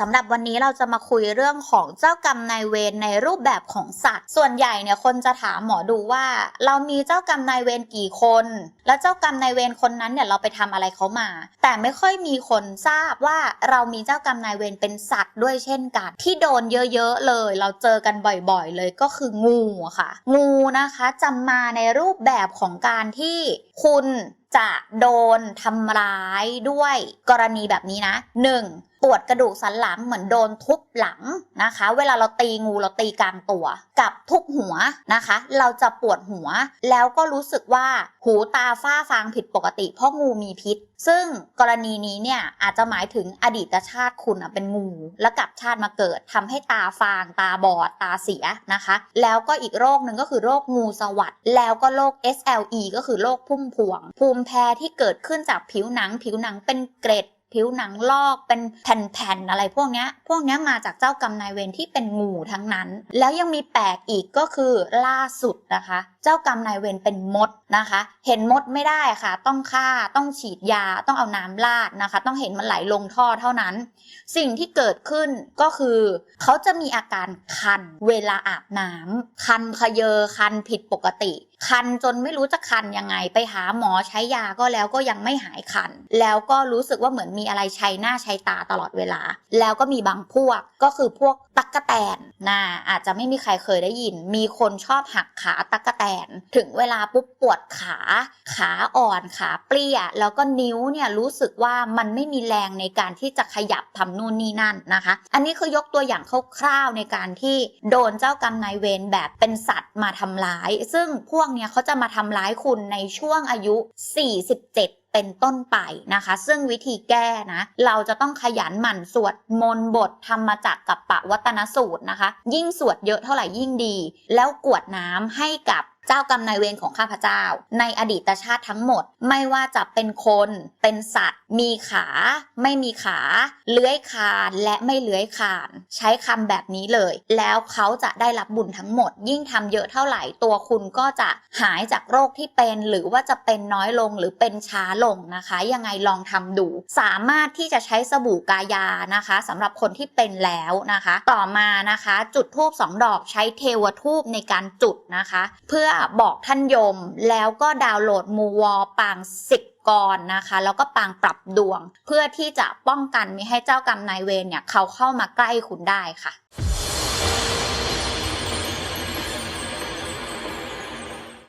สำหรับวันนี้เราจะมาคุยเรื่องของเจ้ากรรมนายเวรในรูปแบบของสัตว์ ส่วนใหญ่เนี่ยคนจะถามหมอดูว่า เรามีเจ้ากรรมนายเวรกี่คน แล้วเจ้ากรรมนายเวรคนนั้นเนี่ยเราไปทำอะไรเขามา แต่ไม่ค่อยมีคนทราบว่าเรามีเจ้ากรรมนายเวรเป็นสัตว์ด้วยเช่นกัน ที่โดนเยอะๆเลย เราเจอกันบ่อยๆเลยก็คืองูอะค่ะ งูนะคะจะมาในรูปแบบของการที่คุณจะโดนทำร้ายด้วยกรณีแบบนี้นะ 1. ปวดกระดูกสันหลังเหมือนโดนทุบหลังนะคะ เวลาเราตีงูเราตีกลางตัว กับทุบหัวนะคะ เราจะปวดหัว แล้วก็รู้สึกว่าหูตาฝ้าฟางผิดปกติ เพราะงูมีพิษ ซึ่งกรณีนี้เนี่ยอาจจะหมายถึงอดีตชาติคุณเป็นงู แล้วกลับชาติมาเกิดทำให้ตาฟางตาบอดตาเสียนะคะ แล้วก็อีกโรคหนึ่งก็คือโรคงูสวัสด์แล้วก็โรค SLE ก็คือโรคพุ่มพวง ภูมิแพ้ที่เกิดขึ้นจากผิวหนังผิวหนังเป็นเกร็ด ผิวหนังลอกเป็นแผ่นๆอะไรพวกนี้พวกนี้มาจากเจ้ากรรมนายเวรที่เป็นงูทั้งนั้น แล้วยังมีแปลกอีกก็คือล่าสุดนะคะ เจ้ากรรมนายเวรเป็นมดนะคะ เห็นมดไม่ได้ค่ะ ต้องฆ่าต้องฉีดยาต้องเอาน้ำราดนะคะ ต้องเห็นมันไหลลงท่อเท่านั้น สิ่งที่เกิดขึ้นก็คือเขาจะมีอาการคันเวลาอาบน้ำคันขยเยอคันผิดปกติคันจนไม่รู้จะคันยังไง ไปหาหมอใช้ยาก็แล้วก็ยังไม่หายคัน แล้วก็รู้สึกว่าเหมือนมีอะไรใชัยหน้าใชัยตาตลอดเวลา แล้วก็มีบางพวกก็คือพวกตักกะแตนนะอาจจะไม่มีใครเคยได้ยิน มีคนชอบหักขาตักกะแตน ถึงเวลาปุ๊บปวดขา ขาอ่อนขาเปรี้ย แล้วก็นิ้วเนี่ยรู้สึกว่ามันไม่มีแรงในการที่จะขยับทำนู่นนี่นั่นนะคะ อันนี้คือยกตัวอย่างคร่าวๆในการที่โดนเจ้ากรรมนายเวรแบบเป็นสัตว์มาทำร้าย ซึ่งพวกเนี้ยเขาจะมาทำร้ายคุณในช่วงอายุ 47 เป็นต้นไปนะคะ ซึ่งวิธีแก้นะ เราจะต้องขยันหมั่นสวดมนต์บทธรรมจักรกับปะวัตนสูตรนะคะ ยิ่งสวดเยอะเท่าไหร่ยิ่งดี แล้วกวดน้ำให้กับ เจ้ากรรมนายเวรของข้าพเจ้า ในอดีตชาติทั้งหมด ไม่ว่าจะเป็นคนเป็นสัตว์ มีขา ไม่มีขา เลื้อยคลานและไม่เลื้อยคลาน ใช้คำแบบนี้เลย แล้วเขาจะได้รับบุญทั้งหมด ยิ่งทำเยอะเท่าไหร่ตัวคุณก็จะหายจากโรคที่เป็น หรือว่าจะเป็นน้อยลงหรือเป็นช้าลงนะคะ ยังไงลองทำดู สามารถที่จะใช้สบู่กายานะคะสำหรับคนที่เป็นแล้วนะคะ ต่อมานะคะ จุดทูบสองดอกใช้เทวทูบในการจุดนะคะ เพื่อบอกท่านยมแล้วก็ดาวน์โหลดมูวอลปางสิบกรนะคะ แล้วก็ปางปรับดวง เพื่อที่จะป้องกันไม่ให้เจ้ากรรมนายเวรเนี่ยเขาเข้ามาใกล้คุณได้ค่ะ